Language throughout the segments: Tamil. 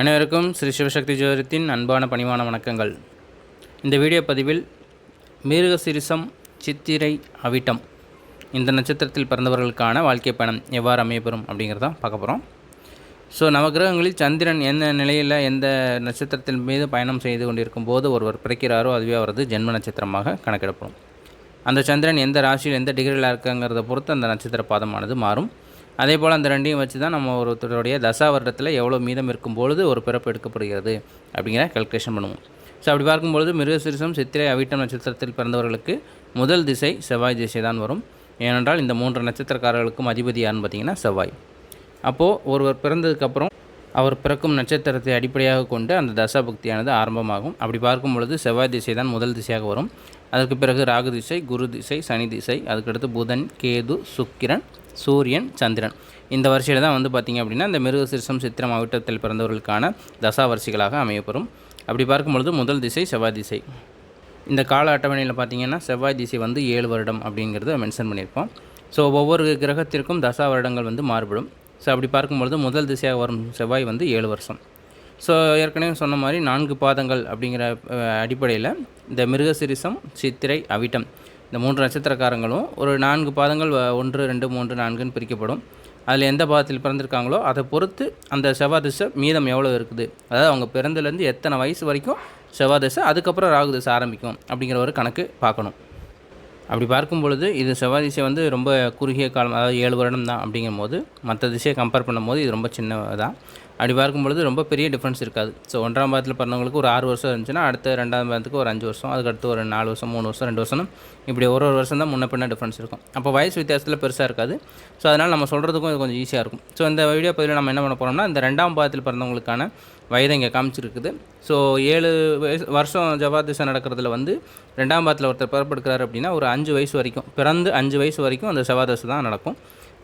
அனைவருக்கும் ஸ்ரீ சிவசக்தி ஜோதிடத்தின் அன்பான பணிவான வணக்கங்கள். இந்த வீடியோ பதிவில் மிருகசிரிசம் சித்திரை அவிட்டம் இந்த நட்சத்திரத்தில் பிறந்தவர்களுக்கான வாழ்க்கை பயணம் எவ்வாறு அமையப்பெறும் அப்படிங்கிறத பார்க்க போகிறோம் ஸோ நவகிரகங்களில் சந்திரன் எந்த நிலையில் எந்த நட்சத்திரத்தின் மீது பயணம் செய்து கொண்டிருக்கும் போது ஒருவர் பிறக்கிறாரோ அதுவே அவரது ஜென்ம நட்சத்திரமாக கணக்கிடப்படும். அந்த சந்திரன் எந்த ராசியில் எந்த டிகிரியில் இருக்குங்கிறத பொறுத்து அந்த நட்சத்திர பாதமானது மாறும். அதே போல் அந்த ரெண்டையும் வச்சு தான் நம்ம ஒருத்தருடைய தசா வருடத்தில் எவ்வளோ மீதம் இருக்கும் பொழுது ஒரு பிறப்பு எடுக்கப்படுகிறது அப்படிங்கிற கல்குலேஷன் பண்ணுவோம். ஸோ அப்படி பார்க்கும்பொழுது மிருகசிரிசம் சித்திரை அவிட்டம் நட்சத்திரத்தில் பிறந்தவர்களுக்கு முதல் திசை செவ்வாய் திசை தான் வரும். ஏனென்றால் இந்த மூன்று நட்சத்திரக்காரர்களுக்கும் அதிபதி யாருன்னு பார்த்தீங்கன்னா செவ்வாய். அப்போது ஒருவர் பிறந்ததுக்கப்புறம் அவர் பிறக்கும் நட்சத்திரத்தை அடிப்படையாக கொண்டு அந்த தசாபக்தியானது ஆரம்பமாகும். அப்படி பார்க்கும் பொழுது செவ்வாய் திசை தான் முதல் திசையாக வரும். அதற்கு பிறகு ராகு திசை குரு திசை சனி திசை அதுக்கடுத்து புதன் கேது சுக்கிரன் சூரியன் சந்திரன். இந்த வரிசையில் தான் வந்து பார்த்திங்க அப்படின்னா இந்த மிருக சிறுசம் சித்திரம் அவிட்டத்தில் பிறந்தவர்களுக்கான தசா வரிசைகளாக அமையப்பெறும். அப்படி பார்க்கும்பொழுது முதல் திசை செவ்வாய் திசை. இந்த கால அட்டவணையில் பார்த்தீங்கன்னா செவ்வாய் திசை வந்து ஏழு வருடம் அப்படிங்கிறத மென்ஷன் பண்ணியிருப்போம். ஸோ ஒவ்வொரு கிரகத்திற்கும் தசா வருடங்கள் வந்து மாறுபடும். ஸோ அப்படி பார்க்கும்பொழுது முதல் திசையாக வரும் செவ்வாய் வந்து ஏழு வருஷம். ஸோ ஏற்கனவே சொன்ன மாதிரி நான்கு பாதங்கள் அப்படிங்கிற அடிப்படையில் இந்த மிருகசிரிசம் சித்திரை அவிட்டம் இந்த மூன்று நட்சத்திரக்காரங்களும் ஒரு நான்கு பாதங்கள் வ- ஒன்று ரெண்டு மூன்று நான்குன்னு பிரிக்கப்படும். அதில் எந்த பாதத்தில் பிறந்திருக்காங்களோ அதை பொறுத்து அந்த செவ்வாய் திசை மீதம் எவ்வளோ இருக்குது? அதாவது அவங்க பிறந்ததுலேருந்து எத்தனை வயசு வரைக்கும் செவ்வாய் திசை அதுக்கப்புறம் ராகு திசை ஆரம்பிக்கும் அப்படிங்கிற ஒரு கணக்கு பார்க்கணும். அப்படி பார்க்கும் பொழுது இது செவ்வாய் திசை வந்து ரொம்ப குறுகிய காலம் அதாவது ஏழு வருடம் தான் அப்படிங்கும் போது மற்ற திசையை கம்பேர் பண்ணும்போது இது ரொம்ப சின்னதாக அப்படி பார்க்கும் பொழுது ரொம்ப பெரிய டிஃப்ரென்ஸ் இருக்காது. ஸோ ஒன்றாம் பாதத்தில் பிறந்தவங்களுக்கு ஒரு ஆறு வருஷம் இருந்துச்சுன்னா அடுத்த ரெண்டாம் பாதத்துக்கு ஒரு அஞ்சு வருஷம் அதுக்கடுத்து ஒரு நாலு வருஷம் மூணு வருஷம் ரெண்டு வருஷம் இப்படி ஒரு ஒரு வருஷம் தான் முன்ன பின்ன டிஃப்ரென்ஸ் இருக்கும். அப்போ வயசு வித்தியாசத்தில் பெருசாக இருக்காது. ஸோ அதனால் நம்ம சொல்கிறதுக்கும் இது கொஞ்சம் ஈஸியாக இருக்கும். ஸோ இந்த வீடியோ பதிவில் நம்ம என்ன பண்ண போகிறோம்னா இந்த ரெண்டாம் பாதத்தில் பிறந்தவங்களுக்கான வயதை இங்கே காமிச்சிருக்குது. ஸோ ஏழு வயசு வருஷம் ஜவாத் நடக்கிறதுல வந்து ரெண்டாம் பாதத்தில் ஒருத்தர் பிறப்பெடுக்கிறாரு அப்படின்னா ஒரு அஞ்சு வயசு வரைக்கும் பிறந்து அஞ்சு வயசு வரைக்கும் அந்த செவ்வாதசை தான் நடக்கும்.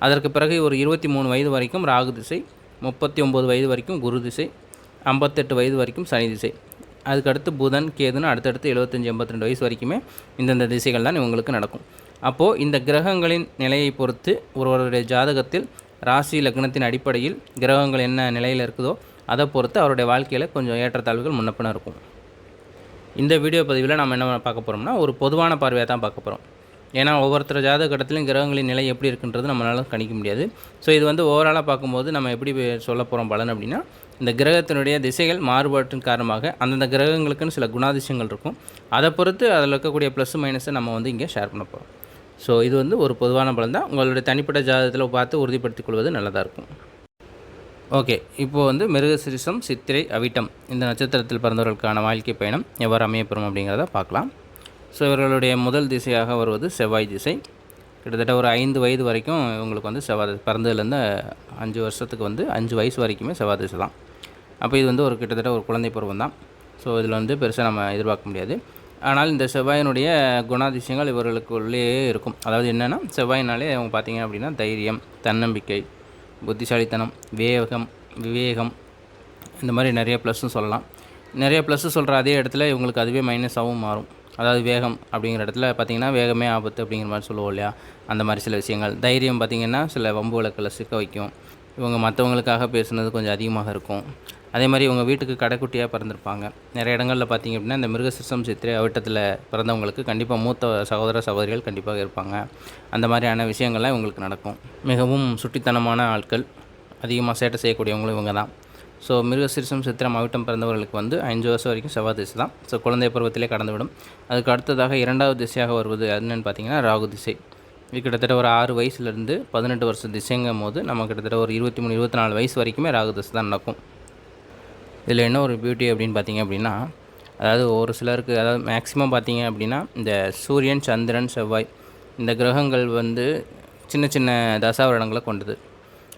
அதற்கு பிறகு ஒரு இருபத்தி மூணு வயது வரைக்கும் ராகு திசை முப்பத்தி ஒம்பது வயது வரைக்கும் குரு திசை ஐம்பத்தெட்டு வயது வரைக்கும் சனி திசை. அதுக்கடுத்து புதன் கேதுன்னு அடுத்தடுத்து எழுபத்தஞ்சி எண்பத்தி ரெண்டு வயசு வரைக்குமே இந்தந்த திசைகள் தான் இவங்களுக்கு நடக்கும். அப்போது இந்த கிரகங்களின் நிலையை பொறுத்து ஒருவருடைய ஜாதகத்தில் ராசி லக்னத்தின் அடிப்படையில் கிரகங்கள் என்ன நிலையில் இருக்குதோ அதை பொறுத்து அவருடைய வாழ்க்கையில் கொஞ்சம் ஏற்றத்தாழ்வுகள் முன்னப்பின இருக்கும். இந்த வீடியோ பதிவில் நம்ம என்ன பார்க்க போகிறோம்னா ஒரு பொதுவான பார்வையாக தான் பார்க்க போகிறோம் ஏன்னா ஒவ்வொருத்தர் ஜாதக கட்டத்திலும் கிரகங்களின் நிலை எப்படி இருக்குன்றது நம்மளால கணிக்க முடியாது. ஸோ இது வந்து ஓவராலாக பார்க்கும்போது நம்ம எப்படி சொல்ல போகிறோம் பலன் அப்படின்னா இந்த கிரகத்தினுடைய திசைகள் மாறுபாட்டின் காரணமாக அந்தந்த கிரகங்களுக்குன்னு சில குணாதிசயங்கள் இருக்கும். அதை பொறுத்து அதில் இருக்கக்கூடிய ப்ளஸ் மைனஸை நம்ம வந்து இங்கே ஷேர் பண்ண போகிறோம் ஸோ இது வந்து ஒரு பொதுவான பலன் தான். உங்களுடைய தனிப்பட்ட ஜாதகத்தில் பார்த்து உறுதிப்படுத்திக் கொள்வது நல்லதாக இருக்கும். ஓகே இப்போது வந்து மிருகசிரிசம் சித்திரை அவிட்டம் இந்த நட்சத்திரத்தில் பிறந்தவர்களுக்கான வாழ்க்கை பயணம் எவ்வாறு அமையப்பெறும் அப்படிங்கிறத பார்க்கலாம். ஸோ இவர்களுடைய முதல் திசையாக வருவது செவ்வாய் திசை. கிட்டத்தட்ட ஒரு ஐந்து வயது வரைக்கும் இவங்களுக்கு வந்து செவ்வாய் பிறந்ததுலேருந்து அஞ்சு வருஷத்துக்கு வந்து அஞ்சு வயசு வரைக்குமே செவ்வாய் திசை தான். அப்போ இது வந்து ஒரு கிட்டத்தட்ட ஒரு குழந்தை பருவம் தான். ஸோ இதில் வந்து பெருசாக நம்ம எதிர்பார்க்க முடியாது. ஆனால் இந்த செவ்வாயினுடைய குணாதிசயங்கள் இவர்களுக்குள்ளேயே இருக்கும். அதாவது என்னென்னா செவ்வாயினாலே அவங்க பார்த்திங்க அப்படின்னா தைரியம் தன்னம்பிக்கை புத்திசாலித்தனம் வேகம் விவேகம். இந்த மாதிரி நிறைய ப்ளஸ்ஸும் சொல்லலாம். நிறைய ப்ளஸ்ஸு சொல்கிற அதே இடத்துல இவங்களுக்கு அதுவே மைனஸாகவும் மாறும். அதாவது வேகம் அப்படிங்கிற இடத்துல பார்த்திங்கன்னா வேகமே ஆபத்து அப்படிங்கிற மாதிரி சொல்லுவோம் இல்லையா? அந்த மாதிரி சில விஷயங்கள். தைரியம் பார்த்திங்கன்னா சில வம்பு விளக்கில் சிக்க வைக்கும். இவங்க மற்றவங்களுக்காக பேசுனது கொஞ்சம் அதிகமாக இருக்கும். அதே மாதிரி இவங்க வீட்டுக்கு கடைக்குட்டியாக பிறந்திருப்பாங்க. நிறைய இடங்களில் பார்த்திங்க அப்படின்னா இந்த மிருகசிசம் சித்திரை அவட்டத்தில் பிறந்தவங்களுக்கு கண்டிப்பாக மூத்த சகோதர சகோதரிகள் கண்டிப்பாக இருப்பாங்க. அந்த மாதிரியான விஷயங்கள்லாம் இவங்களுக்கு நடக்கும். மிகவும் சுட்டித்தனமான ஆட்கள். அதிகமாக சேட்டை செய்யக்கூடியவங்களும் இவங்க தான். ஸோ மிருகசிரிசம் சித்திரம் அவிட்டம் பிறந்தவர்களுக்கு வந்து அஞ்சு வருஷம் வரைக்கும் செவ்வாய் திசை தான். ஸோ குழந்தை பருவத்திலே கடந்துவிடும். அதுக்கு அடுத்ததாக இரண்டாவது திசையாக வருவது என்னென்னு பார்த்தீங்கன்னா ராகு திசை. இது கிட்டத்தட்ட ஒரு ஆறு வயசுலேருந்து பதினெட்டு வருஷம் திசைங்கும் போது நம்ம கிட்டத்தட்ட ஒரு இருபத்தி மூணு இருபத்தி நாலு வயசு வரைக்குமே ராகு திசை தான் நடக்கும். இதில் என்ன ஒரு பியூட்டி அப்படின்னு பார்த்தீங்க அப்படின்னா அதாவது ஒரு சிலருக்கு அதாவது மேக்ஸிமம் பார்த்தீங்க அப்படின்னா இந்த சூரியன் சந்திரன் செவ்வாய் இந்த கிரகங்கள் வந்து சின்ன சின்ன தசாவரணங்களை கொண்டது.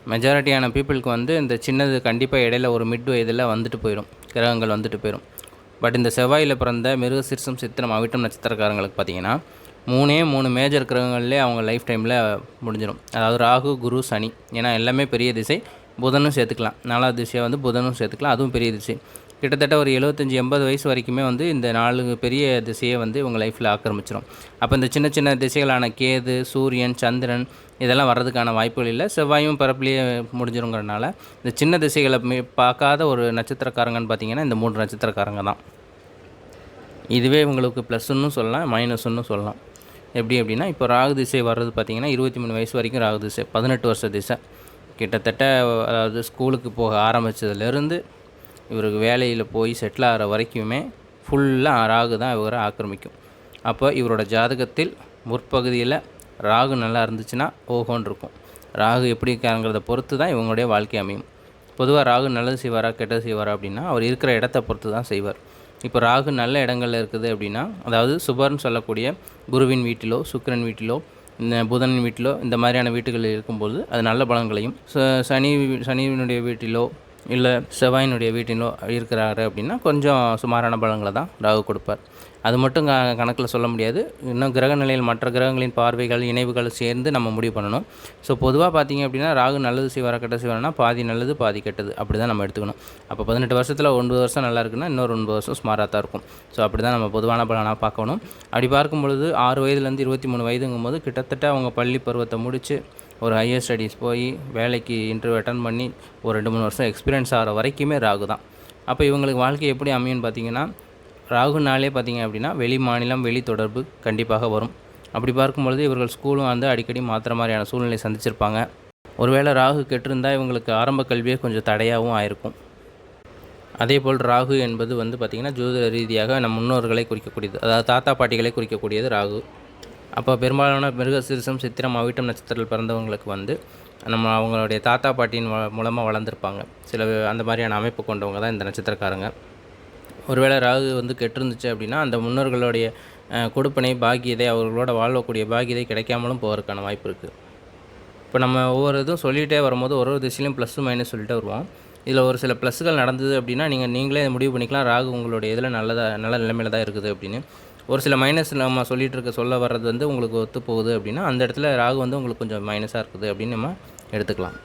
மெஜாரிட்டியான பீப்புளுக்கு வந்து இந்த சின்னது கண்டிப்பாக இடையில ஒரு மிட் வயதில் வந்துட்டு போயிடும் கிரகங்கள் வந்துட்டு போயிடும் பட் இந்த செவ்வாயில் பிறந்த மிருக மிருகசிரிசம் சித்திரம் அவிட்டம் நட்சத்திரக்காரங்களுக்கு பார்த்தீங்கன்னா மூணே மூணு மேஜர் கிரகங்கள்லேயே அவங்க லைஃப் டைமில் முடிஞ்சிடும் அதாவது ராகு குரு சனி. ஏன்னா எல்லாமே பெரிய திசை. புதனும் சேர்த்துக்கலாம். நாலாவது திசையாக வந்து புதனும் சேர்த்துக்கலாம். அதுவும் பெரிய திசை. கிட்டத்தட்ட ஒரு எழுபத்தஞ்சி எண்பது வயசு வரைக்குமே வந்து இந்த நாலு பெரிய திசையை வந்து இவங்க லைஃப்பில் ஆக்கிரமிச்சிடும் அப்போ இந்த சின்ன சின்ன திசைகளான கேது சூரியன் சந்திரன் இதெல்லாம் வர்றதுக்கான வாய்ப்புகள் இல்லை. செவ்வாயும் பிறப்புலேயே முடிஞ்சிருங்கிறனால இந்த சின்ன திசைகளை மே- பார்க்காத ஒரு நட்சத்திரக்காரங்கன்னு பார்த்தீங்கன்னா இந்த மூன்று நட்சத்திரக்காரங்க தான். இதுவே உங்களுக்கு ப்ளஸ்ன்னு சொல்லலாம் மைனஸ்ன்னு சொல்லலாம். எப்படி அப்படின்னா இப்போ ராகு திசை வர்றது பார்த்தீங்கன்னா இருபத்தி மூணு வயசு வரைக்கும் ராகு திசை பதினெட்டு வருஷ திசை. கிட்டத்தட்ட அதாவது ஸ்கூலுக்கு போக ஆரம்பித்ததுலேருந்து இவருக்கு வேலையில் போய் செட்டில் ஆகிற வரைக்குமே ஃபுல்லாக ராகு தான் இவரை ஆக்கிரமிக்கும். அப்போ இவரோட ஜாதகத்தில் முற்பகுதியில் ராகு நல்லா இருந்துச்சுன்னா ஓஹோன்னு இருக்கும். ராகு எப்படி இருக்காங்கிறத பொறுத்து தான் இவங்களுடைய வாழ்க்கை அமையும். பொதுவாக ராகு நல்லது செய்வாரா கெட்டது செய்வாரா அப்படின்னா அவர் இருக்கிற இடத்த பொறுத்து தான் செய்வார். இப்போ ராகு நல்ல இடங்களில் இருக்குது அப்படின்னா அதாவது சுபர்னு சொல்லக்கூடிய குருவின் வீட்டிலோ சுக்கிரன் வீட்டிலோ இந்த புதன் வீட்டிலோ இந்த மாதிரியான வீட்டுகளில் இருக்கும்போது அது நல்ல பலன்களையும் சனி சனியினுடைய வீட்டிலோ இல்லை செவ்வாயினுடைய வீட்டிலோ இருக்கிறாரு அப்படின்னா கொஞ்சம் சுமாரான பலன்களை தான் ராகு கொடுப்பார். அது மட்டும் க கணக்கில் சொல்ல முடியாது. இன்னும் கிரக நிலையில் மற்ற கிரகங்களின் பார்வைகள் இணைவுகள் சேர்ந்து நம்ம முடிவு பண்ணணும். ஸோ பொதுவாக பார்த்தீங்க அப்படின்னா ராகு நல்லது செய்வார கெட்ட செய்வாரா பாதி நல்லது பாதி கெட்டது அப்படி தான் நம்ம எடுத்துக்கணும். அப்போ பதினெட்டு வருஷத்தில் ஒன்பது வருஷம் நல்லா இருக்குன்னா இன்னொரு ஒன்பது வருஷம் ஸ்மாராக தான் இருக்கும். ஸோ அப்படி தான் நம்ம பொதுவான பலனாக பார்க்கணும். அப்படி பார்க்கும் பொழுது ஆறு வயதுலேருந்து இருபத்தி மூணு வயதுங்கும் போது கிட்டத்தட்ட அவங்க பள்ளி பருவத்தை முடித்து ஒரு ஹையர் ஸ்டடீஸ் போய் வேலைக்கு இன்டர்வியூ அட்டன் பண்ணி ஒரு ரெண்டு மூணு வருஷம் எக்ஸ்பீரியன்ஸ் ஆகிற வரைக்குமே ராகு தான். அப்போ இவங்களுக்கு வாழ்க்கை எப்படி அமையும்னு பார்த்தீங்கன்னா ராகுனாலே பார்த்தீங்க அப்படின்னா வெளி மாநிலம் வெளி தொடர்பு கண்டிப்பாக வரும். அப்படி பார்க்கும்பொழுது இவர்கள் ஸ்கூலும் வந்து அடிக்கடி மாற்றுற மாதிரியான சூழ்நிலை சந்திச்சிருப்பாங்க. ஒருவேளை ராகு கெட்டிருந்தால் இவங்களுக்கு ஆரம்ப கல்வியே கொஞ்சம் தடையாகவும் ஆயிருக்கும். அதேபோல் ராகு என்பது வந்து பார்த்திங்கன்னா ஜோதிட ரீதியாக நம் முன்னோர்களை குறிக்கக்கூடியது. அதாவது தாத்தா பாட்டிகளை குறிக்கக்கூடியது ராகு. அப்போ பெரும்பாலான மிருக சிறுசம் சித்திரம் அவிட்டம் நட்சத்திரத்தில் பிறந்தவங்களுக்கு வந்து நம்ம அவங்களுடைய தாத்தா பாட்டியின் மூலமாக வளர்ந்துருப்பாங்க. சில அந்த மாதிரியான அமைப்பு கொண்டவங்க தான் இந்த நட்சத்திரக்காரங்க. ஒருவேளை ராகு வந்து கெட்டிருந்துச்சு அப்படின்னா அந்த முன்னோர்களுடைய கொடுப்பனை பாக்கியதை அவர்களோட வாழக்கூடிய பாக்கியதை கிடைக்காமலும் போவதற்கான வாய்ப்பு இருக்குது இப்போ நம்ம ஒவ்வொரு இதுவும் சொல்லிகிட்டே வரும்போது ஒரு ஒரு திசையிலையும் ப்ளஸ்ஸு மைனஸ் சொல்லிட்டே வருவோம். இதில் ஒரு சில ப்ளஸ்ஸுகள் நடந்தது அப்படின்னா நீங்கள் நீங்களே முடிவு பண்ணிக்கலாம். ராகு உங்களுடைய இதில் நல்லதாக நல்ல நிலைமையில தான் இருக்குது அப்படின்னு. ஒரு சில மைனஸ் நம்ம சொல்லிட்டு இருக்க சொல்ல வர்றது வந்து உங்களுக்கு ஒத்து போகுது அப்படின்னா அந்த இடத்துல ராகு வந்து உங்களுக்கு கொஞ்சம் மைனஸாக இருக்குது அப்படின்னு நம்ம எடுத்துக்கலாம்.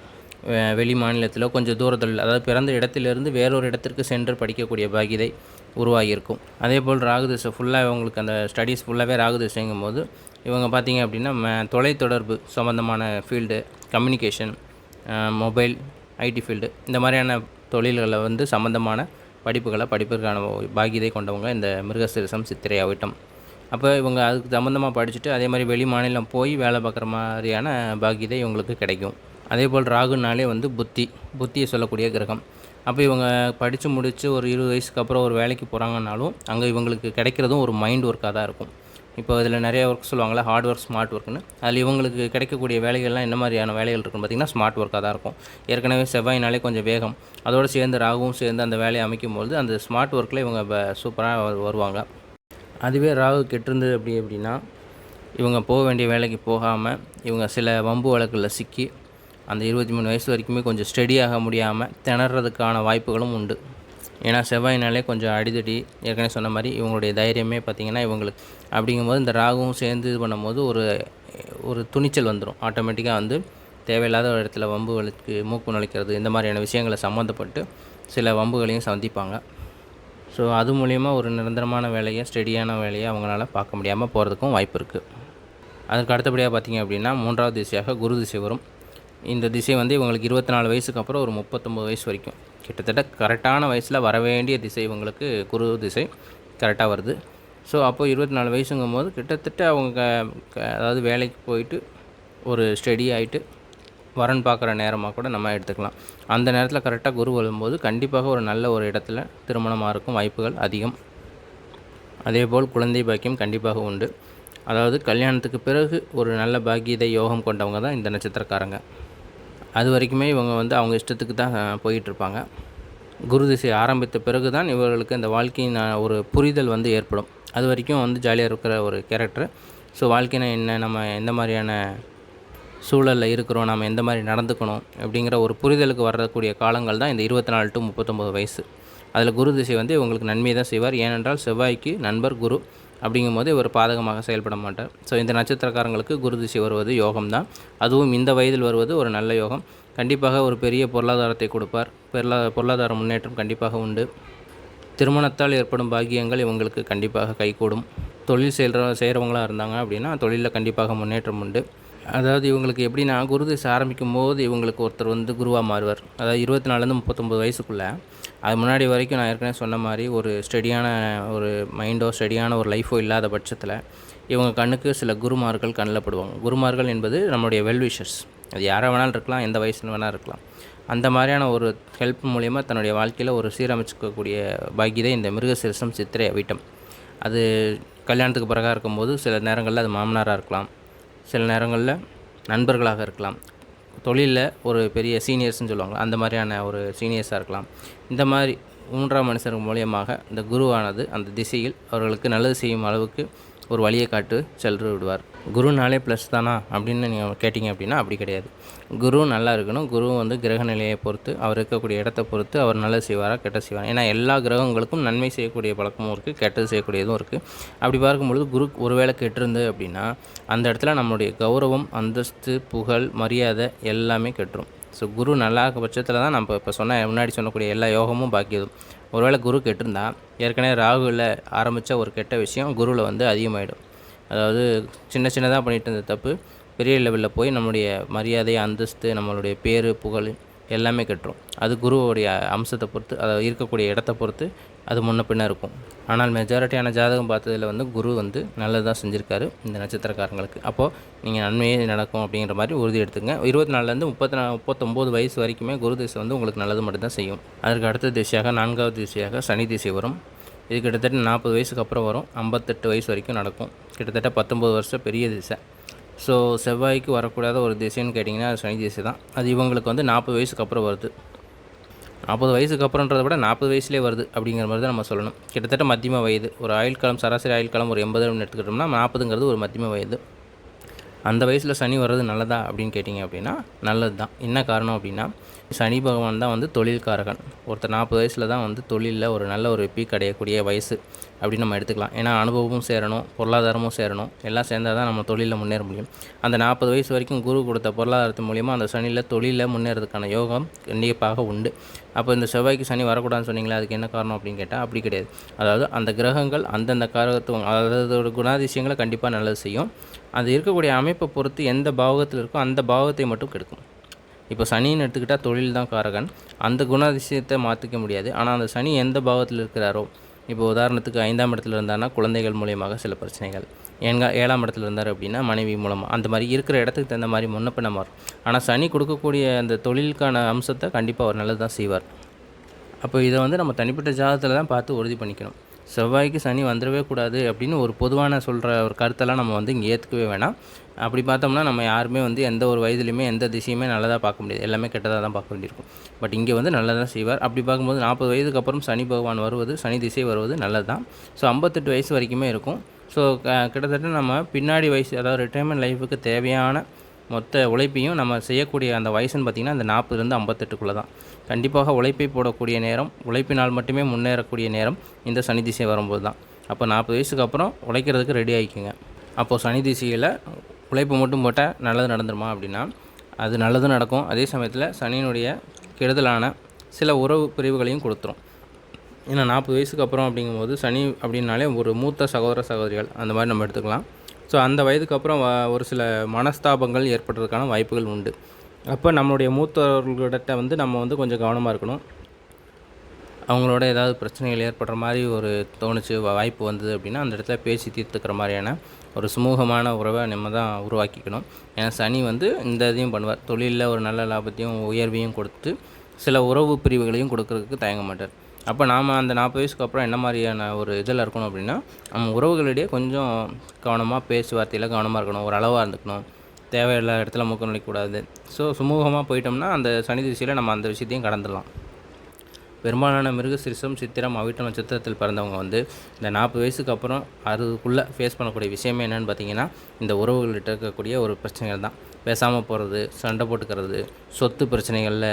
வெளி மாநிலத்தில் கொஞ்சம் தூரத்தில் அதாவது பிறந்த இடத்திலிருந்து வேறொரு இடத்திற்கு சென்று படிக்கக்கூடிய பாகியதை உருவாகியிருக்கும். அதே போல் ராகுதிசை ஃபுல்லாக இவங்களுக்கு அந்த ஸ்டடீஸ் ஃபுல்லாகவே ராகுதிசைங்கும் போது இவங்க பார்த்தீங்க அப்படின்னா ம- தொலைத்தொடர்பு சம்மந்தமான field communication mobile IT field இந்த மாதிரியான தொழில்களில் வந்து சம்மந்தமான படிப்புகளை படிப்பதற்கான பாகியதை கொண்டவங்க இந்த மிருகசிரசம் சித்திரை அவிட்டம். அப்போ இவங்க அதுக்கு சம்மந்தமாக படிச்சுட்டு அதே மாதிரி வெளி மாநிலம் போய் வேலை பார்க்குற மாதிரியான பாகியதை இவங்களுக்கு கிடைக்கும். அதே போல் ராகுனாலே வந்து புத்தி புத்தியை சொல்லக்கூடிய கிரகம். அப்போ இவங்க படித்து முடித்து ஒரு இருபது வயசுக்கு அப்புறம் ஒரு வேலைக்கு போகிறாங்கனாலும் அங்கே இவங்களுக்கு கிடைக்கிறதும் ஒரு மைண்ட் ஒர்க்காக தான் இருக்கும். இப்போ இதில் நிறைய ஒர்க் சொல்லுவாங்களா ஹார்ட் ஒர்க் ஸ்மார்ட் ஒர்க்னு அதில் இவங்களுக்கு கிடைக்கக்கூடிய வேலைகள்லாம் என்ன மாதிரியான வேலைகள் இருக்குன்னு பார்த்தீங்கன்னா ஸ்மார்ட் ஒர்க்காக தான் இருக்கும். ஏற்கனவே செவ்வாயினாலே கொஞ்சம் வேகம். அதோடு சேர்ந்து ராகுவும் சேர்ந்து அந்த வேலையை அமைக்கும்போது அந்த ஸ்மார்ட் ஒர்க்கில் இவங்க சூப்பராக வருவாங்க. அதுவே ராகு கெட்டிருந்தது அப்படி அப்படின்னா இவங்க போக வேண்டிய வேலைக்கு போகாமல் இவங்க சில வம்பு வழக்கில் சிக்கி அந்த இருபத்தி மூணு வயசு வரைக்குமே கொஞ்சம் ஸ்டெடியாக முடியாமல் திணறதுக்கான வாய்ப்புகளும் உண்டு. ஏன்னா செவ்வாயினாலே கொஞ்சம் அடிதடி. ஏற்கனவே சொன்ன மாதிரி இவங்களுடைய தைரியமே பார்த்திங்கன்னா இவங்களுக்கு. அப்படிங்கும்போது இந்த ராகுவும் சேர்ந்து இது பண்ணும்போது ஒரு ஒரு துணிச்சல் வந்துடும் ஆட்டோமேட்டிக்காக வந்து தேவையில்லாத ஒரு இடத்துல வம்புகளுக்கு மூக்கு நுழைக்கிறது இந்த மாதிரியான விஷயங்களை சம்மந்தப்பட்டு சில வம்புகளையும் சந்திப்பாங்க. ஸோ அது மூலயமா ஒரு நிரந்தரமான வேலையை ஸ்டெடியான வேலையை அவங்களால பார்க்க முடியாமல் போகிறதுக்கும் வாய்ப்பு இருக்குது அதுக்கு அடுத்தபடியாக பார்த்தீங்க அப்படின்னா மூன்றாவது திசையாக குரு திசை வரும். இந்த திசை வந்து இவங்களுக்கு இருபத்தி நாலு வயசுக்கு அப்புறம் ஒரு முப்பத்தொம்பது வயசு வரைக்கும். கிட்டத்தட்ட கரெக்டான வயசில் வர வேண்டிய திசை இவங்களுக்கு குரு திசை கரெக்டாக வருது. ஸோ அப்போது இருபத்தி நாலு வயசுங்கும் போது கிட்டத்தட்ட அவங்க க- அதாவது வேலைக்கு போயிட்டு ஒரு ஸ்டெடி ஆகிட்டு வரன் பார்க்குற நேரமாக கூட நம்ம எடுத்துக்கலாம். அந்த நேரத்தில் கரெக்டாக குரு வரும்போது கண்டிப்பாக ஒரு நல்ல ஒரு இடத்துல திருமணமாக இருக்கும் வாய்ப்புகள் அதிகம். அதேபோல் குழந்தை பாக்கியம் கண்டிப்பாக உண்டு. அதாவது கல்யாணத்துக்கு பிறகு ஒரு நல்ல பாக்கியதை யோகம் கொண்டவங்க தான் இந்த நட்சத்திரக்காரங்க. அது வரைக்குமே இவங்க வந்து அவங்க இஷ்டத்துக்கு தான் போயிட்டுருப்பாங்க. இருப்பாங்க குரு திசை ஆரம்பித்த பிறகு தான் இவர்களுக்கு இந்த வாழ்க்கையின் ஒரு புரிதல் வந்து ஏற்படும். அது வரைக்கும் வந்து ஜாலியாக இருக்கிற ஒரு கேரக்டர் ஸோ வாழ்க்கைனா என்ன? நம்ம எந்த மாதிரியான சூழலில் இருக்கிறோம்? நம்ம எந்த மாதிரி நடந்துக்கணும்? அப்படிங்கிற ஒரு புரிதலுக்கு வரக்கூடிய காலங்கள் தான் இந்த இருபத்தி நாலு டு முப்பத்தொம்போது வயசு. அதில் குரு திசை வந்து இவங்களுக்கு நன்மை தான் செய்வார். ஏனென்றால் செவ்வாய்க்கு நண்பர் குரு. அப்படிங்கும்போது இவர் பாதகமாக செயல்பட மாட்டார். ஸோ இந்த நட்சத்திரக்காரங்களுக்கு குரு திசை வருவது யோகம் தான் அதுவும் இந்த வயதில் வருவது ஒரு நல்ல யோகம். கண்டிப்பாக ஒரு பெரிய பொருளாதாரத்தை கொடுப்பார். பொருளா பொருளாதார முன்னேற்றம் கண்டிப்பாக உண்டு. திருமணத்தால் ஏற்படும் பாக்கியங்கள் இவங்களுக்கு கண்டிப்பாக கைகூடும். தொழில் செய்கிற செய்கிறவங்களா இருந்தாங்க அப்படின்னா தொழிலில் கண்டிப்பாக முன்னேற்றம் உண்டு. அதாவது இவங்களுக்கு எப்படின்னா குரு திசை ஆரம்பிக்கும் போது இவங்களுக்கு ஒருத்தர் வந்து குருவாக மாறுவார். அதாவது இருபத்தி நாலுலேருந்து முப்பத்தொம்பது வயசுக்குள்ளே அது முன்னாடி வரைக்கும் நான் ஏற்கனவே சொன்ன மாதிரி ஒரு ஸ்டெடியான ஒரு மைண்டோ ஸ்டெடியான ஒரு லைஃபோ இல்லாத பட்சத்தில் இவங்க கண்ணுக்கு சில குருமார்கள் கண்ணில் படுவாங்க. குருமார்கள் என்பது நம்மளுடைய வெல்விஷர்ஸ் அது யாராக வேணாலும் இருக்கலாம் எந்த வயசில் வேணால் இருக்கலாம். அந்த மாதிரியான ஒரு ஹெல்ப் மூலிமா தன்னுடைய வாழ்க்கையில் ஒரு சீரமைச்சிக்கக்கூடிய பாக்கியதை இந்த மிருகசீரிசம் சித்திரை வீட்டம் அது கல்யாணத்துக்கு பிறகாக இருக்கும்போது சில நேரங்களில் அது மாமனாராக இருக்கலாம். சில நேரங்களில் நண்பர்களாக இருக்கலாம். தொழிலில் ஒரு பெரிய சீனியர்ஸ்னு சொல்லுவாங்க அந்த மாதிரியான ஒரு சீனியர்ஸாக இருக்கலாம். இந்த மாதிரி மூன்றாம் மனுஷர் மூலியமாக இந்த குருவானது அந்த திசையில் அவர்களுக்கு நல்லது செய்யும் அளவுக்கு ஒரு வழியை காட்டு சென்று விடுவார். குருனாலே ப்ளஸ் தானா அப்படின்னு நீங்கள் கேட்டிங்க அப்படின்னா அப்படி கிடையாது. குரு நல்லா இருக்கணும். குரு வந்து கிரக நிலையை பொறுத்து அவர் இருக்கக்கூடிய இடத்த பொறுத்து அவர் நல்லது செய்வாரா கெட்ட செய்வார்? ஏன்னா எல்லா கிரகங்களுக்கும் நன்மை செய்யக்கூடிய பழக்கமும் இருக்குது கெட்டது செய்யக்கூடியதும் இருக்குது அப்படி பார்க்கும்பொழுது குரு ஒருவேளை கெட்டிருந்து அப்படின்னா அந்த இடத்துல நம்மளுடைய கௌரவம் அந்தஸ்து புகழ் மரியாதை எல்லாமே கெட்டுரும். ஸோ குரு நல்லா இருக்க பட்சத்தில் தான் நம்ம இப்போ சொன்ன முன்னாடி சொன்னக்கூடிய எல்லா யோகமும் பாக்கியதும். ஒருவேளை குரு கெட்டிருந்தா ஏற்கனவே ராகுவில் ஆரம்பித்த ஒரு கெட்ட விஷயம் குருவில் வந்து அதிகமாகிடும் அதாவது சின்ன சின்னதாக பண்ணிட்டு இருந்த தப்பு பெரிய லெவலில் போய் நம்மளுடைய மரியாதை அந்தஸ்து நம்மளுடைய பேர் புகழ் எல்லாமே கட்டுறோம் அது குருவோடைய அம்சத்தை பொறுத்து அதை இருக்கக்கூடிய இடத்த பொறுத்து அது முன்ன பின்ன இருக்கும். ஆனால் மெஜாரிட்டியான ஜாதகம் பார்த்ததில் வந்து குரு வந்து நல்லதாக செஞ்சுருக்காரு இந்த நட்சத்திரக்காரங்களுக்கு. அப்போது நீங்கள் நன்மையே நடக்கும் அப்படிங்கிற மாதிரி உறுதி எடுத்துங்க இருபத்தி நாலுலேருந்து முப்பத்தி நா முப்பத்தொம்போது வயசு வரைக்குமே குரு திசை வந்து உங்களுக்கு நல்லது மட்டும்தான் செய்யும். அதற்கு அடுத்த திசையாக நான்காவது திசையாக சனி திசை வரும். இது கிட்டத்தட்ட நாற்பது வயசுக்கு அப்புறம் வரும். ஐம்பத்தெட்டு வயசு வரைக்கும் நடக்கும். கிட்டத்தட்ட பத்தொம்பது வருஷம் பெரிய திசை. ஸோ செவ்வாய்க்கு வரக்கூடாத ஒரு திசைன்னு கேட்டிங்கன்னா அது சனி திசை தான். அது இவங்களுக்கு வந்து நாற்பது வயசுக்கு அப்புறம் வருது. நாற்பது வயசுக்கு அப்புறன்றதை விட நாற்பது வயசுலேயே வருது அப்படிங்கிற மாதிரி தான் நம்ம சொல்லணும். கிட்டத்தட்ட மத்தியம வயது. ஒரு ஆயுள் காலம் சராசரி ஆயுள் காலம் ஒரு எண்பது எடுத்துக்கிட்டோம்னா நாற்பதுங்கிறது ஒரு மத்தியம வயது. அந்த வயசில் சனி வர்றது நல்லதா அப்படின்னு கேட்டிங்க அப்படின்னா நல்லது தான். என்ன காரணம் அப்படின்னா சனி பகவான் தான் வந்து தொழில்காரகன். ஒருத்தர் நாற்பது வயசில் தான் வந்து தொழிலில் ஒரு நல்ல ஒரு பீக் அடையக்கூடிய வயசு. அப்படின்னு நம்ம எடுத்துக்கலாம். ஏன்னா அனுபவமும் சேரணும் பொருளாதாரமும் சேரணும். எல்லாம் சேர்ந்தால் தான் நம்ம தொழிலில் முன்னேற முடியும். அந்த நாற்பது வயசு வரைக்கும் குரு கொடுத்த பொருளாதாரத்து மூலிமா அந்த சனியில் தொழிலில் முன்னேறதுக்கான யோகம் கண்டிப்பாக உண்டு. அப்போ இந்த செவ்வாய்க்கு சனி வரக்கூடாதுன்னு சொன்னீங்களா அதுக்கு என்ன காரணம் அப்படின்னு கேட்டால் அப்படி கிடையாது. அதாவது அந்த கிரகங்கள் அந்தந்த காரகத்துவம் அதாவது அதோட குணாதிசயங்களை கண்டிப்பாக நல்லது செய்யும். அது இருக்கக்கூடிய அமைப்பை பொறுத்து எந்த பாவகத்தில் இருக்கோ அந்த பாவத்தை மட்டும் கெடுக்கும். இப்போ சனின்னு எடுத்துக்கிட்டால் தொழில் தான் காரகன். அந்த குணாதிசயத்தை மாற்றிக்க முடியாது. ஆனால் அந்த சனி எந்த பாவத்தில் இருக்கிறாரோ இப்போ உதாரணத்துக்கு ஐந்தாம் இடத்துல இருந்தானா குழந்தைகள் மூலியமாக சில பிரச்சனைகள். ஏங்க ஏழாம் இடத்துல இருந்தார் அப்படின்னா மனைவி மூலமாக அந்த மாதிரி இருக்கிற இடத்துக்கு தகுந்த மாதிரி முன்னப்பின மாறும் ஆனால் சனி கொடுக்கக்கூடிய அந்த தொழிலுக்கான அம்சத்தை கண்டிப்பாக அவர் நல்லது தான் செய்வார். அப்போ இதை வந்து நம்ம தனிப்பட்ட ஜாதகத்தில் தான் பார்த்து உறுதி பண்ணிக்கணும். செவ்வாய்க்கு சனி வந்துடவே கூடாது அப்படின்னு ஒரு பொதுவான சொல்கிற ஒரு கருத்தெல்லாம் நம்ம வந்து இங்கே ஏற்றுக்கவே வேணாம். அப்படி பார்த்தோம்னா நம்ம யாருமே வந்து எந்த ஒரு வயதுலையுமே எந்த திசையுமே நல்லதாக பார்க்க முடியாது. எல்லாமே கெட்டதாக தான் பார்க்க வேண்டியிருக்கும். பட் இங்கே வந்து நல்லதாக செய்வார். அப்படி பார்க்கும்போது நாற்பது வயதுக்கு அப்புறம் சனி பகவான் வருவது சனி திசை வருவது நல்லது தான் ஸோ ஐம்பத்தெட்டு வயசு வரைக்குமே இருக்கும். ஸோ கிட்டத்தட்ட நம்ம பின்னாடி வயசு அதாவது ரிட்டைர்மெண்ட் லைஃபுக்கு தேவையான மொத்த உழைப்பையும் நம்ம செய்யக்கூடிய அந்த வயசுன்னு பார்த்திங்கன்னா அந்த நாற்பதுலேருந்து ஐம்பத்தெட்டுக்குள்ளே தான் கண்டிப்பாக உழைப்பை போடக்கூடிய நேரம் உழைப்பினால் மட்டுமே முன்னேறக்கூடிய நேரம் இந்த சனி திசை வரும்போது தான். அப்போ நாற்பது வயசுக்கு அப்புறம் உழைக்கிறதுக்கு ரெடி ஆகிக்குங்க அப்போது சனி திசையில் உழைப்பு மட்டும் போட்டால் நல்லது நடந்துருமா அப்படின்னா அது நல்லதும் நடக்கும். அதே சமயத்தில் சனியினுடைய கெடுதலான சில உறவு பிரிவுகளையும் கொடுத்துரும். ஏன்னா நாற்பது வயசுக்கு அப்புறம் அப்படிங்கும்போது சனி அப்படின்னாலே ஒரு மூத்த சகோதர சகோதரிகள் அந்த மாதிரி நம்ம எடுத்துக்கலாம். ஸோ அந்த வயதுக்கு அப்புறம் ஒரு சில மனஸ்தாபங்கள் ஏற்படுறதுக்கான வாய்ப்புகள் உண்டு. அப்போ நம்மளுடைய மூத்தவர்களிட்ட வந்து நம்ம வந்து கொஞ்சம் கவனமாக இருக்கணும். அவங்களோட ஏதாவது பிரச்சனைகள் ஏற்படுற மாதிரி ஒரு தோணுச்சு வாய்ப்பு வந்தது அப்படின்னா அந்த இடத்துல பேசி தீர்த்துக்கிற மாதிரியான ஒரு சுமூகமான உறவை நம்ம தான் உருவாக்கிக்கணும். ஏன்னா சனி வந்து இந்த இதையும் பண்ணுவார். தொழிலில் ஒரு நல்ல லாபத்தையும் உயர்வையும் கொடுத்து சில உறவு பிரிவுகளையும் கொடுக்கறதுக்கு தயங்க மாட்டார். அப்போ நாம் அந்த நாற்பது வயசுக்கு அப்புறம் என்ன மாதிரியான ஒரு இதில் இருக்கணும் அப்படின்னா நம்ம உறவுகளிடையே கொஞ்சம் கவனமாக பேச்சுவார்த்தையில் கவனமாக இருக்கணும். ஒரு அளவாக இருந்துக்கணும். தேவையில்லாத இடத்துல மூக்க நுழைக்கூடாது ஸோ சுமூகமாக போயிட்டோம்னா அந்த சனி திசையில் நம்ம அந்த விஷயத்தையும் கடந்துடலாம். பெரும்பாலான மிருக சிறுசம் சித்திரம் அவிட்டம் நட்சத்திரத்தில் பிறந்தவங்க வந்து இந்த நாற்பது வயசுக்கு அப்புறம் அதுக்குள்ளே ஃபேஸ் பண்ணக்கூடிய விஷயமே என்னென்னு பார்த்தீங்கன்னா இந்த உறவுகள்கிட்ட இருக்கக்கூடிய ஒரு பிரச்சனைகள் தான். பேசாமல் போகிறது சண்டை போட்டுக்கிறது சொத்து பிரச்சனைகளில்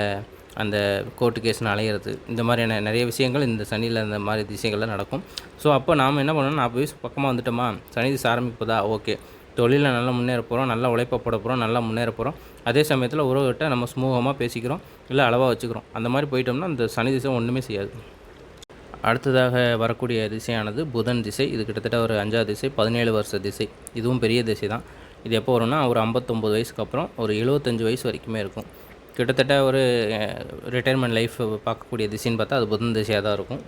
அந்த கோர்ட்டு கேஸ்னு அலையிறது இந்த மாதிரியான நிறைய விஷயங்கள் இந்த சனியில் இந்த மாதிரி விஷயங்கள்லாம் நடக்கும். ஸோ அப்போ நாம் என்ன பண்ணணும்? நாற்பது வயசு பக்கமாக வந்துட்டோமா? சனி திசை ஆரம்பிப்பதா? ஓகே தொழிலில் நல்லா முன்னேற போகிறோம் நல்லா உழைப்ப போட போகிறோம் நல்லா முன்னேற போகிறோம் அதே சமயத்தில் உறவுகிட்ட நம்ம சுமூகமாக பேசிக்கிறோம் இல்லை அளவாக வச்சுக்கிறோம். அந்த மாதிரி போயிட்டோம்னா அந்த சனி திசை ஒன்றுமே செய்யாது. அடுத்ததாக வரக்கூடிய திசையானது புதன் திசை. இது கிட்டத்தட்ட ஒரு அஞ்சாவது திசை பதினேழு வருஷ திசை. இதுவும் பெரிய திசை தான். இது எப்போ வரும்னா ஒரு ஐம்பத்தொம்போது வயசுக்கு அப்புறம் ஒரு எழுபத்தஞ்சு வயசு வரைக்குமே இருக்கும். கிட்டத்தட்ட ஒரு ரிட்டையர்மெண்ட் லைஃப் பார்க்கக்கூடிய திசைன்னு பார்த்தா அது புதன் திசையாக தான் இருக்கும்.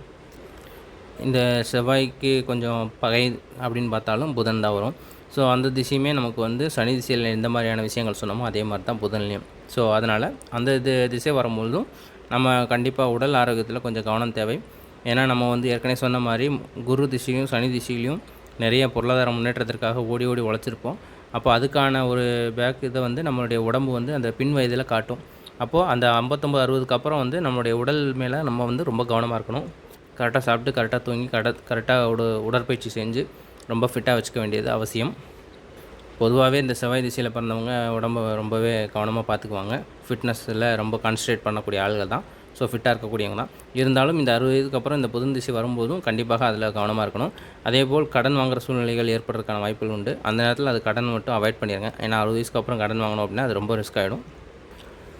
இந்த செவ்வாய்க்கு கொஞ்சம் பகை அப்படின்னு பார்த்தாலும் புதன் தான் வரும். ஸோ அந்த திசையுமே நமக்கு வந்து சனி திசையில் எந்த மாதிரியான விஷயங்கள் சொன்னோமோ அதே மாதிரி தான் புதன்லையும் ஸோ அதனால் அந்த இது திசை வரும்பொழுதும் நம்ம கண்டிப்பாக உடல் ஆரோக்கியத்தில் கொஞ்சம் கவனம் தேவை. ஏன்னா நம்ம வந்து ஏற்கனவே சொன்ன மாதிரி குரு திசையும் சனி திசையிலையும் நிறைய பொருளாதார முன்னேற்றத்திற்காக ஓடி ஓடி உழைச்சிருப்போம். அப்போ அதுக்கான ஒரு பேக் இதை வந்து நம்மளுடைய உடம்பு வந்து அந்த பின் வயதில் காட்டும். அப்போது அந்த ஐம்பத்தொம்பது அறுபதுக்கு அப்புறம் வந்து நம்மளுடைய உடல் மேலே நம்ம வந்து ரொம்ப கவனமாக இருக்கணும். கரெக்டாக சாப்பிட்டு கரெக்டாக தூங்கி கரெக்டாக கரெக்டாக உட உடற்பயிற்சி செஞ்சு ரொம்ப ஃபிட்டாக வச்சுக்க வேண்டியது அவசியம். பொதுவாகவே இந்த செவ்வாய் திசையில் பிறந்தவங்க உடம்ப ரொம்பவே கவனமாக பார்த்துக்குவாங்க ஃபிட்னஸில் ரொம்ப கான்சன்ட்ரேட் பண்ணக்கூடிய ஆளுகள் தான். ஸோ ஃபிட்டாக இருக்கக்கூடியவங்க தான். இருந்தாலும் இந்த அறுபது வயதுக்கு அப்புறம் இந்த புதன் திசை வரும்போதும் கண்டிப்பாக அதில் கவனமாக இருக்கணும். அதேபோல் கடன் வாங்குற சூழ்நிலைகள் ஏற்படுறதுக்கான வாய்ப்புகள் உண்டு. அந்த நேரத்தில் அது கடன் மட்டும் அவாய்ட் பண்ணிடுங்க ஏன்னா அறுபது வயசுக்கு அப்புறம் கடன் வாங்கணும் அப்படின்னா அது ரொம்ப ரிஸ்க் ஆகிடும்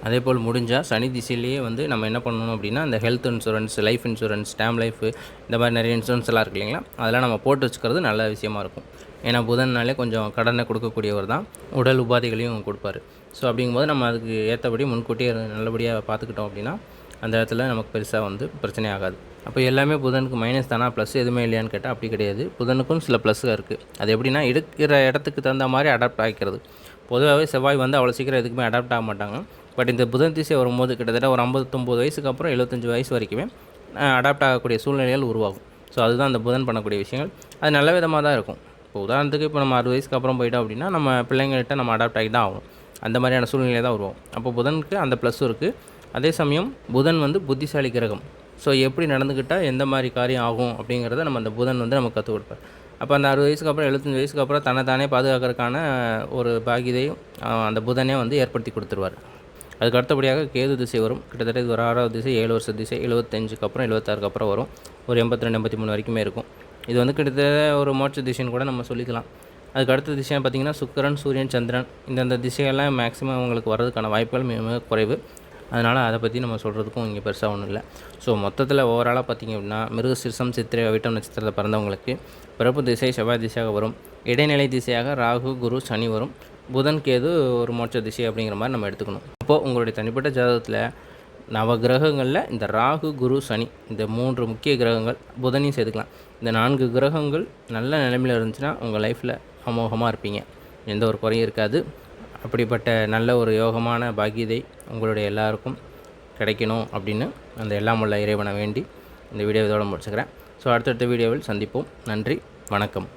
அதே போல் முடிஞ்சால் சனி திசையிலேயே வந்து நம்ம என்ன பண்ணணும் அப்படின்னா இந்த health insurance life insurance term life இந்த மாதிரி நிறைய இன்சூரன்ஸ் எல்லாம் இருக்கு இல்லைங்களா? அதெல்லாம் நம்ம போட்டு வச்சுக்கிறது நல்ல விஷயமா இருக்கும். ஏன்னா புதன்னாலே கொஞ்சம் கடனை கொடுக்கக்கூடியவர் தான். உடல் உபாதைகளையும் கொடுப்பாரு. ஸோ அப்படிங்கும்போது நம்ம அதுக்கு ஏற்றபடி முன்கூட்டியே நல்லபடியாக பார்த்துக்கிட்டோம் அப்படின்னா அந்த இடத்துல நமக்கு பெருசாக வந்து பிரச்சனை ஆகாது. அப்போ எல்லாமே புதனுக்கு மைனஸ் தானா ப்ளஸ் எதுவுமே இல்லையான்னு கேட்டால் அப்படி கிடையாது. புதனுக்கும் சில ப்ளஸ்ஸாக இருக்குது அது எப்படின்னா எடுக்கிற இடத்துக்கு தகுந்த மாதிரி அடாப்ட் ஆகிக்கிறது பொதுவாகவே செவ்வாய் வந்து அவ்வளோ சீக்கிரம் எதுக்குமே அடாப்ட் ஆக மாட்டாங்க. பட் இந்த புதன் திசை வரும்போது கிட்டத்தட்ட ஒரு ஐம்பத்தொம்போது வயசுக்கு அப்புறம் எழுபத்தஞ்சு வயசு வரைக்குமே அடாப்ட் ஆகக்கூடிய சூழ்நிலைகள் உருவாகும். ஸோ அதுதான் அந்த புதன் பண்ணக்கூடிய விஷயங்கள். அது நல்ல விதமாக தான் இருக்கும். இப்போ உதாரணத்துக்கு இப்போ நம்ம அறுபது வயசுக்கு அப்புறம் போயிட்டோம் அப்படின்னா நம்ம பிள்ளைங்கள்கிட்ட நம்ம அடாப்ட் ஆகி தான் ஆகும் அந்த மாதிரியான சூழ்நிலை தான் உருவாகும். அப்போ புதனுக்கு அந்த ப்ளஸ்ஸும் இருக்குது அதே சமயம் புதன் வந்து புத்திசாலி கிரகம். ஸோ எப்படி நடந்துக்கிட்டால் எந்த மாதிரி காரியம் ஆகும் அப்படிங்கிறத நம்ம அந்த புதன் வந்து நமக்கு கற்றுக் கொடுப்பார். அப்போ அந்த அறுபது வயசுக்கு அப்புறம் எழுபத்தஞ்சு வயசுக்கு அப்புறம் தன்னை தானே பாதுகாக்கிறதுக்கான ஒரு பாகியதையும் அந்த புதனே வந்து ஏற்படுத்தி கொடுத்துருவார். அதுக்கு அடுத்தபடியாக கேது திசை வரும். கிட்டத்தட்ட இது ஒரு ஆறாவது திசை ஏழு வருஷ திசை எழுபத்தஞ்சுக்கு அப்புறம் எழுபத்தாறுக்கு அப்புறம் வரும். ஒரு எண்பத்தி ரெண்டு எண்பத்தி மூணு வரைக்குமே இருக்கும். இது வந்து கிட்டத்தட்ட ஒரு மோட்ச திசைன்னு கூட நம்ம சொல்லிக்கலாம். அதுக்கு அடுத்த திசையாக பார்த்திங்கன்னா சுக்கரன் சூரியன் சந்திரன். இந்தந்த திசையெல்லாம் மேக்ஸிமம் உங்களுக்கு வர்றதுக்கான வாய்ப்புகள் மிக மிக குறைவு. அதனால் அதை பற்றி நம்ம சொல்கிறதுக்கும் இங்கே பெருசாக ஒன்றும் இல்லை. ஸோ மொத்தத்தில் ஓவராலாக பார்த்திங்க அப்படின்னா மிருக சிறுசம் சித்திரை வீட்டம் நட்சத்திரத்தை பிறந்தவங்களுக்கு பிறப்பு திசை செவ்வாய் திசையாக வரும். இடைநிலை திசையாக ராகு குரு சனி வரும். புதன் கேது ஒரு மோட்ச திசை அப்படிங்கிற மாதிரி நம்ம எடுத்துக்கணும். அப்போது உங்களுடைய தனிப்பட்ட ஜாதகத்தில் நவ கிரகங்களில் இந்த ராகு குரு சனி இந்த மூன்று முக்கிய கிரகங்கள் புதனையும் சேர்த்துக்கலாம். இந்த நான்கு கிரகங்கள் நல்ல நிலைமையில் இருந்துச்சுன்னா உங்கள் லைஃப்பில் அமோகமாக இருப்பீங்க. எந்த ஒரு குறையும் இருக்காது. அப்படிப்பட்ட நல்ல ஒரு யோகமான பாக்கியதை உங்களுடைய எல்லாருக்கும் கிடைக்கணும் அப்படின்னு அந்த எல்லாம் உள்ள இறைவனை வேண்டி இந்த வீடியோ இதோட முடிச்சுக்கிறேன். ஸோ அடுத்தடுத்த வீடியோவில் சந்திப்போம். நன்றி வணக்கம்.